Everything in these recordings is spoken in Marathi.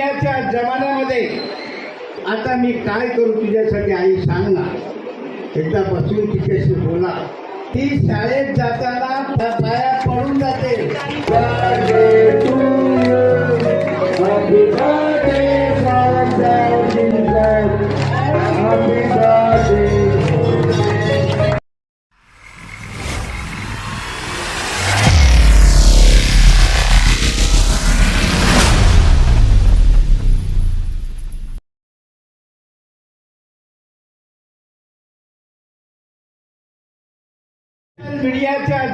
त्याच्या जमान्यामध्ये आता मी काय करू तुझ्यासाठी आई सांग ना एकदा बसून तिच्याशी बोला. ती शाळेत जाताना त्या पाया पडून जाते.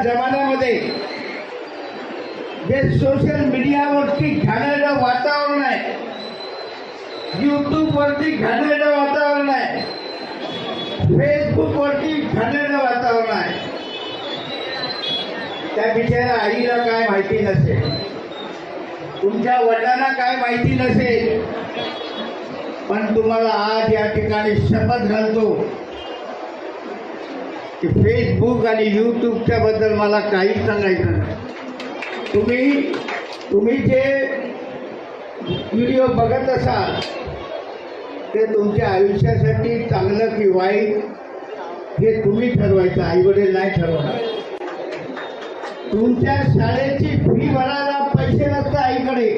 जमान्यामध्ये जे सोशल मीडियावरती घाणेरडं वातावरण आहे युट्यूब वरती घाणेरडं वातावरण आहे फेसबुक वरती घाणेरडं वातावरण आहे. त्या बिचाऱ्या आईला काय माहिती नसेल? तुमच्या वडिलांना काय माहिती नसेल? पण तुम्हाला आज या ठिकाणी शपथ घालतो. की फेसबुक आणि यूट्यूबच्या बद्दल मला काहीच सांगायचं नाही. तुम्ही तुम्ही जे व्हिडिओ बघत असाल ते तुमच्या आयुष्यासाठी चांगलं की वाईट हे तुम्ही ठरवायचं आईवडील नाही ठरवणार. तुमच्या शाळेची फी भरायला पैसे नसतात आईकडे.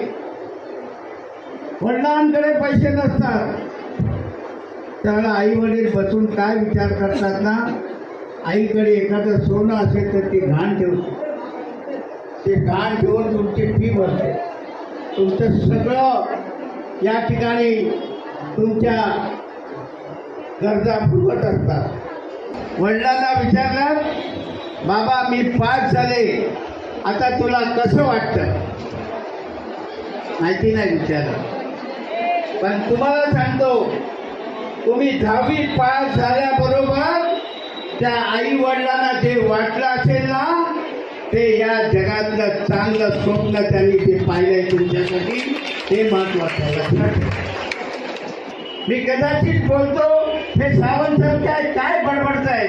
वडिलांकडे पैसे नसतात. त्याला आई वडील बसून काय विचार करतात ना? आईकडे एखादं सोनं असेल तर ती घाण ठेवते. ते घाण ठेवून तुमची फी भरते. तुमचं सगळं या ठिकाणी तुमच्या गरजा फुगत असतात. वडिलांना विचारलं बाबा मी पास झाले. आता तुला कसं वाटतं? माहिती नाही विचारलं. पण तुम्हाला सांगतो तुम्ही दहावी पास झाल्याबरोबर त्या आई वडिलांना जे वाटलं असेल ना ते या जगातलं चांगलं स्वप्न त्यांनी ते पाहिलंय तुमच्यासाठी ते महत्वाचं मी कदाचित बोलतो हे सावंत सर काय काय आहे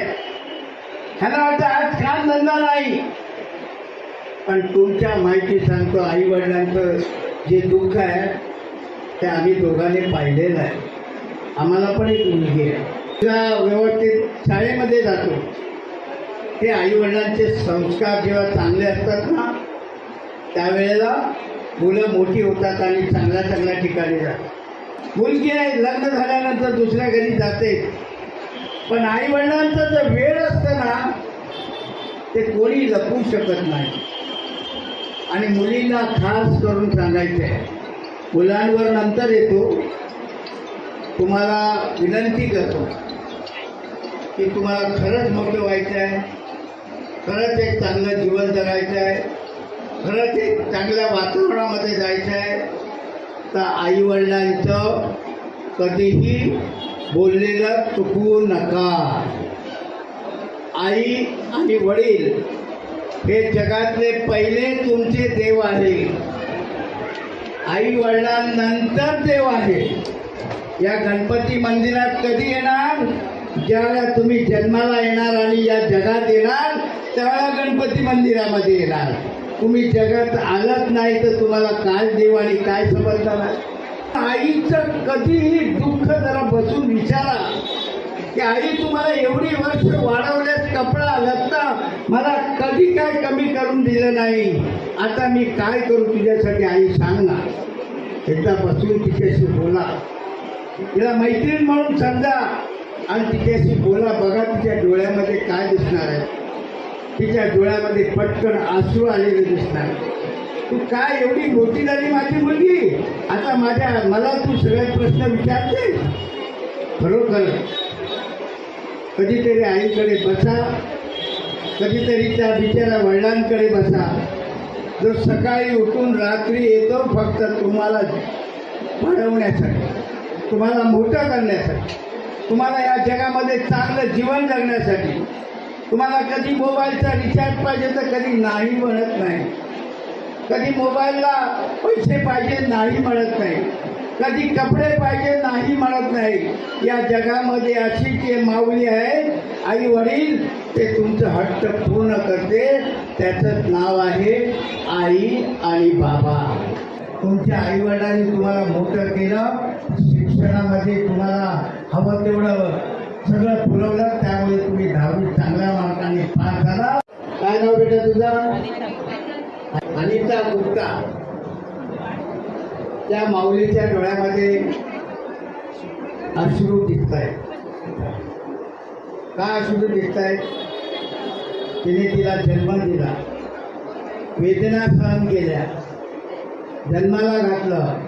ह्याला वाटतं आज काम धंदा नाही. पण तुमच्या माहिती सांगतो आई वडिलांचं जे दुःख आहे ते आम्ही दोघांनी पाहिलेलं आहे. आम्हाला पण एक मुलगी आहे. व्यवस्थित शाळेमध्ये जातो. ते आई वडिलांचे संस्कार जेव्हा चांगले असतात ना त्यावेळेला मुलं मोठी होतात आणि चांगल्या चांगल्या ठिकाणी जातात. मुलगी आहे लग्न झाल्यानंतर दुसऱ्या घरी जाते. पण आई वडिलांचा जर वेळ असतं ना ते कोणी लपवू शकत नाही. आणि मुलींना खास करून सांगायचं आहे मुलांवर नंतर येतो. तुम्हाला विनंती करतो. की तुम्हाला खरंच मोठं व्हायचं आहे. खरंच एक चांगलं जीवन जगायचं आहे. खरंच एक चांगल्या वातावरणामध्ये जायचं आहे. तर आईवडिलांचं कधीही बोललेलं चुकवू नका. आई आणि वडील हे जगातले पहिले तुमचे देव आहे. आई वडिलांनंतर देव आहे. या गणपती मंदिरात कधी येणार? ज्यावेळेला तुम्ही जन्माला येणार आणि या जगात येणार त्यावेळेला गणपती मंदिरामध्ये येणार. तुम्ही जगात आलत नाही तर तुम्हाला काय देव आणि काय समजणार? आईचं कधीही दुःख जरा बसून विचारा. की आई तुम्हाला एवढी वर्ष वाढवल्यात कपडा लत्ता मला कधी काय कमी करून दिलं नाही. आता मी काय करू तुझ्यासाठी आई सांग ना. एकदा बसून तिच्याशी बोला. तिला मैत्रीण म्हणून समजा. आणि तिच्याशी बोला बघा तिच्या डोळ्यामध्ये काय दिसणार आहे. तिच्या डोळ्यामध्ये पटकन आसू आलेले दिसणार तू काय एवढी मोठी झाली माझी मुलगी? आता माझ्या मला तू सगळे प्रश्न विचारते खरोखर. कधीतरी आईकडे बसा. कधीतरी त्या बिचाऱ्या वडिलांकडे बसा. जो सकाळी उठून रात्री येतो फक्त तुम्हाला वाढवण्यासाठी तुम्हाला मोठं करण्यासाठी. तुम्हाला या जगामध्ये चांगलं जीवन जगण्यासाठी तुम्हाला कधी मोबाईलचा रिचार्ज पाहिजे तर कधी नाही म्हणत नाही. कधी मोबाईलला पैसे पाहिजे नाही म्हणत नाही. कधी कपडे पाहिजे नाही म्हणत नाही. या जगामध्ये अशी जे माऊली आहे आई वडील ते तुमचं हट्ट पूर्ण करते. त्याचं नाव आहे आई आणि बाबा. तुमच्या आई वडिलांनी तुम्हाला मोठं केलं. शिक्षणामध्ये तुम्हाला हवं तेवढं सगळं पुरवलं त्यामुळे तुम्ही दहावी चांगल्या मार्गाने पास झाला. काय नाव बेटा तुझं? अनिता गुप्ता. त्या माऊलीच्या डोळ्यामध्ये अश्रू दिसत आहेत का अश्रू दिसत आहेत तिने तिला जन्म दिला. वेदना सहन केल्या जन्माला घातलं.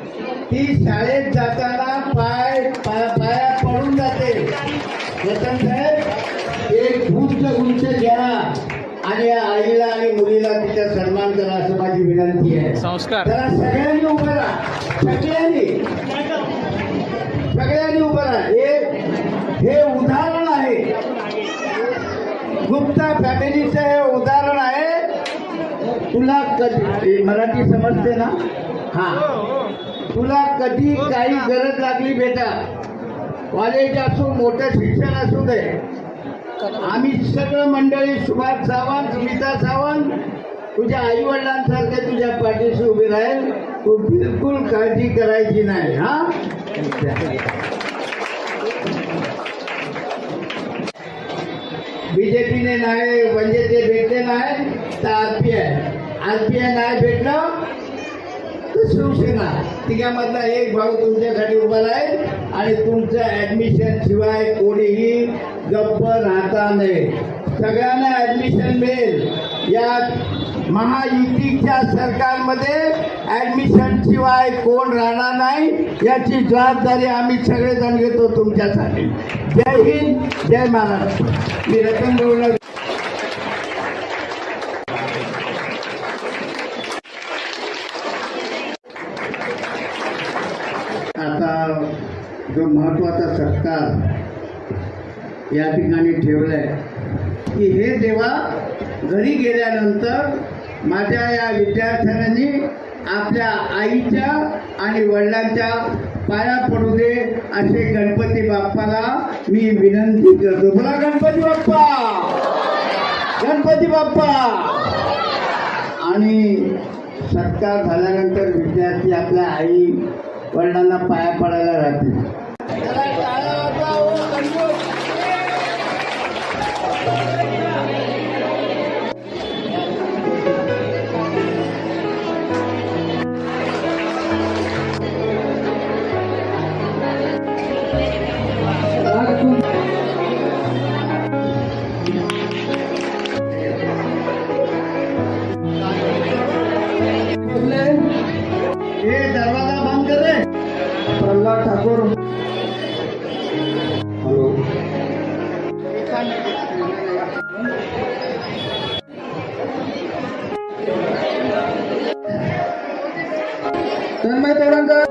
ती शाळेत जाताना पाय पाय- पाया पडून जाते. रतन साहेब एक उंच उंच घ्या आणि या आईला आणि मुलीला तिचा सन्मान करा असं माझी विनंती आहे. संस्कार. जरा सगळ्यांनी उभं राहा. सगळ्यांनी. सगळ्यांनी उभं राहा. हे हे उदाहरण आहे. गुप्ता फॅमिलीचं हे उदाहरण आहे. तुला कधी मराठी समजते ना? हा. तुला कधी काही गरज लागली बेटा? कॉलेज असो मोठं शिक्षण असू दे. आम्ही सगळं मंडळी सुभाष सावंत सुमिता सावंत तुझ्या आई वडिलांसारखे तुझ्या पाठीशी उभे राहील. तू बिलकुल काळजी करायची नाही हा? बीजेपीने नाही म्हणजे ते भेटले नाही तर आरपीआय. आरपीआय नाही भेटलं शिवसेना. तिघामधला एक भाऊ तुमच्यासाठी उभा राहील आणि तुमचं ऍडमिशन शिवाय कोणीही गप्प राहता नये. सगळ्यांना ऍडमिशन मिळेल. या महायुतीच्या सरकारमध्ये ऍडमिशन शिवाय कोण राहणार नाही याची जबाबदारी आम्ही सगळेजण घेतो तुमच्यासाठी. जय हिंद जय महाराष्ट्र. मी रतन बोलणार आता जो महत्त्वाचा सत्कार या ठिकाणी ठेवलाय की हे देवा घरी गेल्यानंतर माझ्या या विद्यार्थ्यांनी आपल्या आईच्या आणि वडिलांच्या पाया पडू दे असे गणपती बाप्पाला मी विनंती करतो. बोला गणपती बाप्पा! गणपती बाप्पा! आणि सत्कार झाल्यानंतर विद्यार्थी आपल्या आई वडिलांना पाया पडायला राहतील. तन्मय तोडणकर